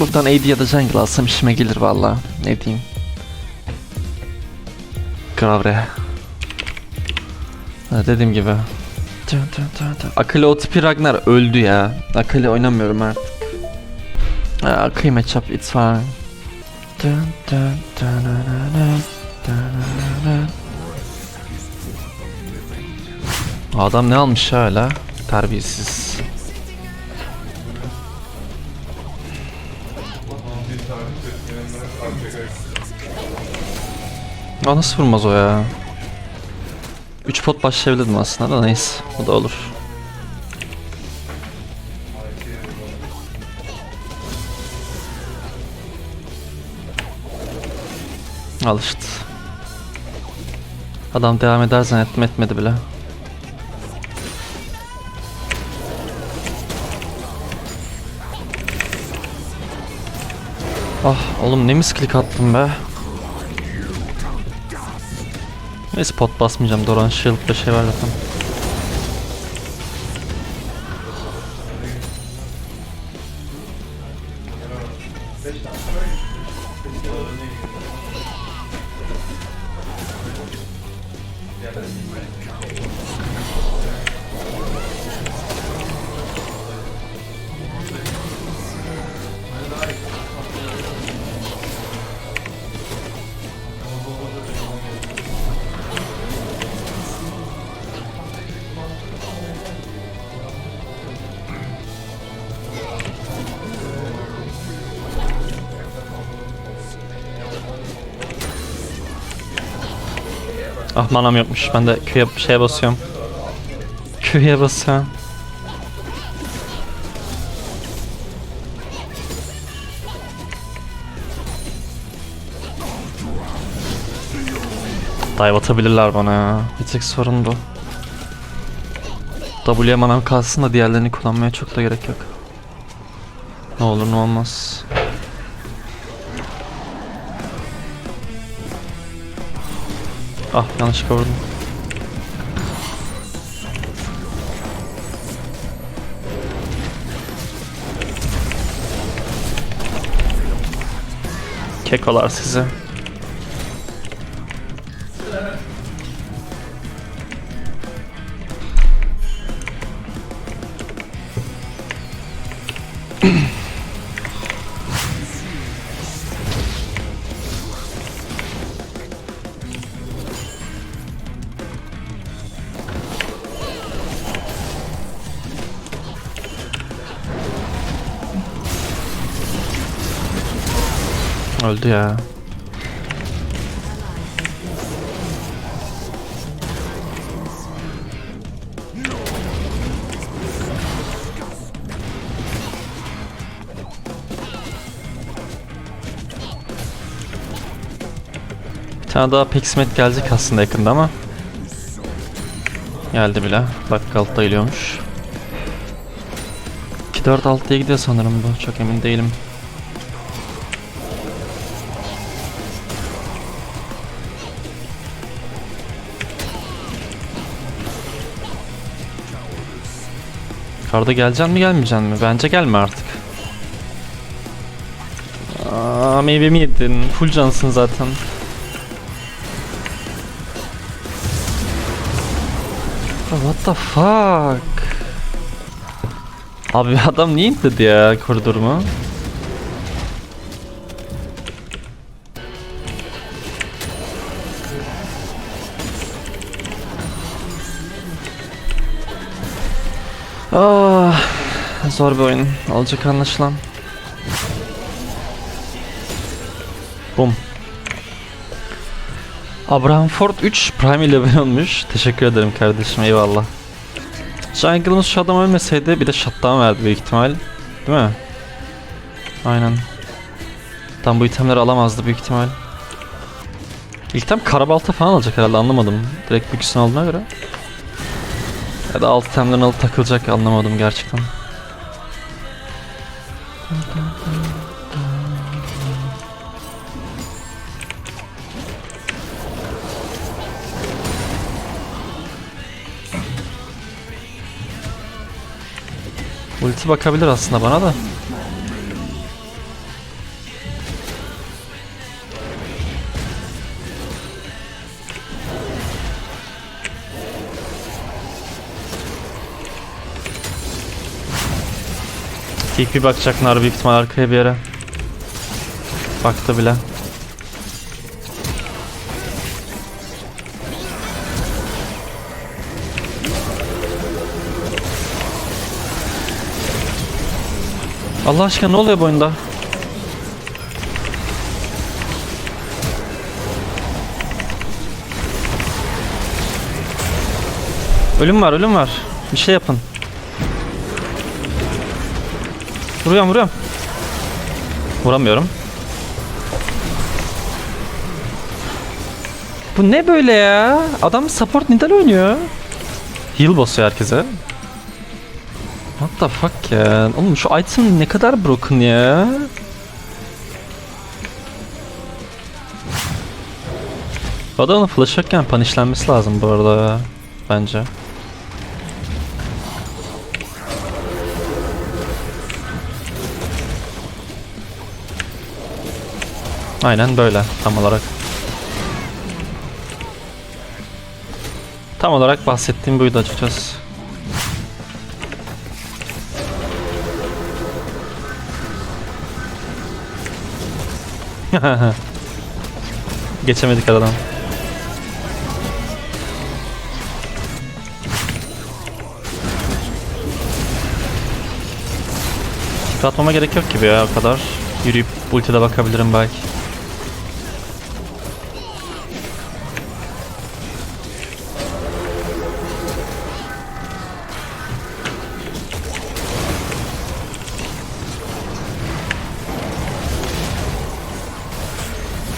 Buradan AD ya da jungle alsam işime gelir valla. Ne diyeyim. Kavre. Ha, dediğim gibi. Akali o tipi Ragnar öldü ya. Akali oynamıyorum artık. Aa, kıymet çap it's fine. Adam ne almış hala? Terbiyesiz. Aa nasıl vurmaz o ya? 3 pot başlayabilirdim aslında da neyse. O da olur. Al işte. Adam devam eder zannettim etmedi bile. Ah oğlum ne misklik attım be. Neyse pot basmayacağım. Doran Shield bir şey var zaten. Ah manam yokmuş. Ben de Q'ye şeye basıyorum. Q'ye basıyorum. Dive atabilirler bana ya. Bir tek sorun bu. W'ye manam kalsın da diğerlerini kullanmaya çok da gerek yok. Ne olur ne olmaz. Ah yanlışlıkla vurdum. Kekolar sizi. Öldü ya. Tane daha Pixmet gelecek aslında yakında ama Geldi bile. Dakika altta geliyormuş. 2-4-6'ya gidiyor sanırım bu. Çok emin değilim. Karda geleceksin mi gelmeyeceksin mi? Bence gelme artık. Aa, meyvemi yedin. Full cansın zaten. What the fuck? Abi adam niye indirdi ya koridorumu? Ah, zor bir oyun. Olacak anlaşılan. Bum. Abraham Ford 3 Prime ile abone olmuş. Teşekkür ederim kardeşim eyvallah. Jungle'ımız şu adam ölmeseydi bir de shutdown verdi büyük ihtimal. Değil mi? Aynen. Tam bu itemleri alamazdı büyük ihtimal. İlk item karabalta falan alacak herhalde anlamadım. Direkt büyüsünü aldığına göre. Ya da alt itemlerini alıp takılacak anlamadım gerçekten. Ulti bakabilir aslında bana da. TP bakacaklar büyük ihtimal arkaya bir yere. Baktı bile. Allah aşkına ne oluyor bu oyunda? Ölüm var, ölüm var. Bir şey yapın. Vuruyorum, vuruyorum. Vuramıyorum. Bu ne böyle ya? Adam support Nidal oynuyor. Heal basıyor herkese. What the fuck ya? Oğlum şu item ne kadar broken ya? Adamın flash yokken punishlenmesi lazım bu arada. Bence. Aynen böyle tam olarak. Tam olarak bahsettiğim buydu açıkçası. Geçemedik aradan. Atmama gerek yok gibi ya o kadar. Yürüyüp ultide bakabilirim belki.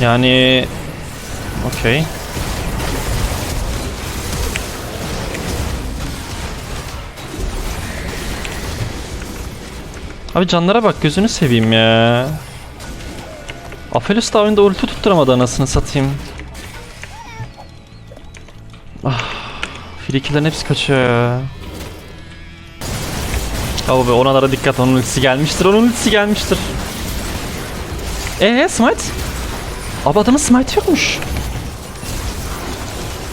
Yani okey. Abi canlara bak gözünü seveyim ya. Aphelios da oyunda ulti tutturamadı anasını satayım. Ah, frikilerin hepsi kaçıyor ya. Abi oralara dikkat onun ultisi gelmiştir onun ultisi gelmiştir. Eee smite? Abi adamın smite yokmuş.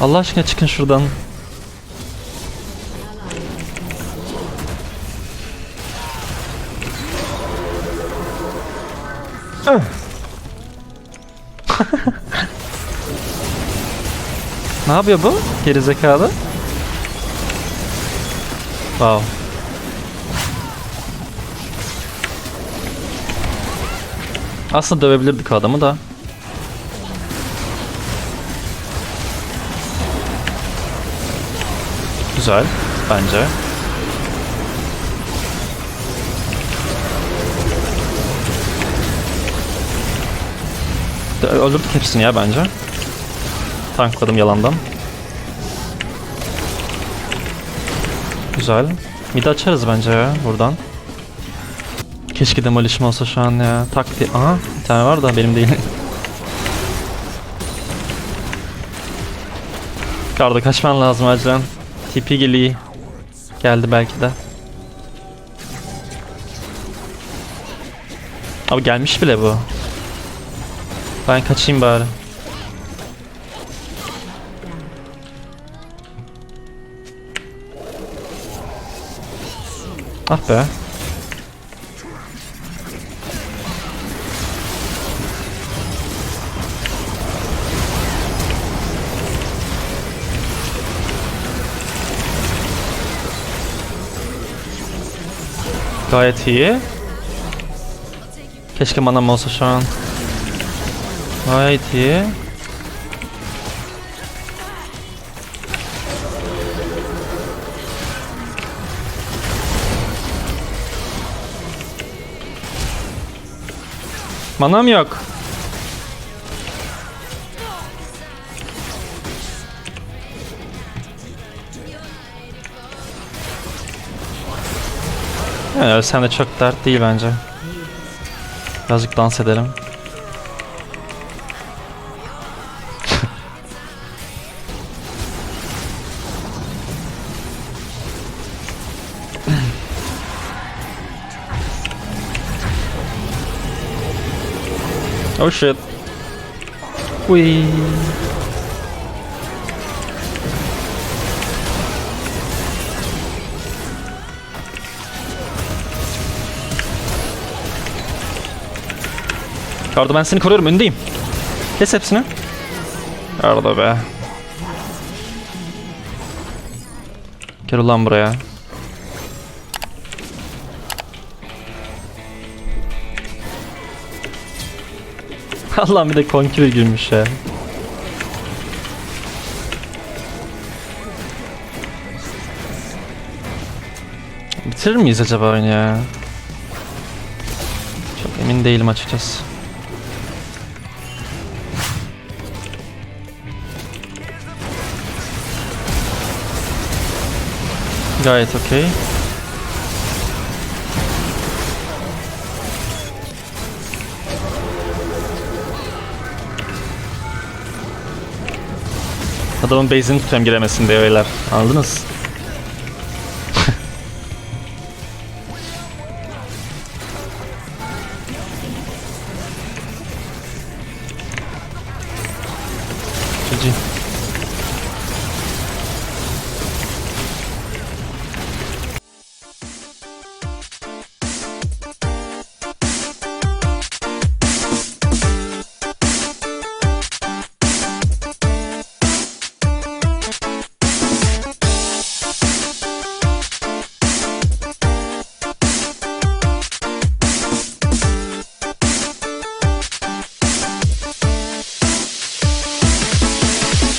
Allah aşkına çıkın şuradan. Ne yapıyor bu? Gerizekalı. Wow. Aslında dövebilirdik adamı da. Güzel bence. Öldürdük hepsini ya bence. Tankladım yalandan. Güzel. Mid açarız bence ya buradan. Keşke demolişim olsa şu an ya. Tak diye. Aha bir tane var da benim değil. Karda kaçman lazım acilen. TP geliyor. Geldi belki de. Abi gelmiş bile bu. Ben kaçayım bari. Ah be. Gayet iyi. Keşke manam olsa şu an. Gayet iyi. Manam yok. Yani ölsem de çok dert değil bence. Birazcık dans edelim. oh shit. Wee. Kardo ben seni koruyorum öndeyim. Kes hepsini. Kardo be. Gel ulan buraya. Allah'ım bir de konküre girmiş ya. Bitirir miyiz acaba oyunu ya? Çok emin değilim açıkçası. Gayet okey. Adamın base'ini tutuyorum giremesin diye beyler. Anladınız?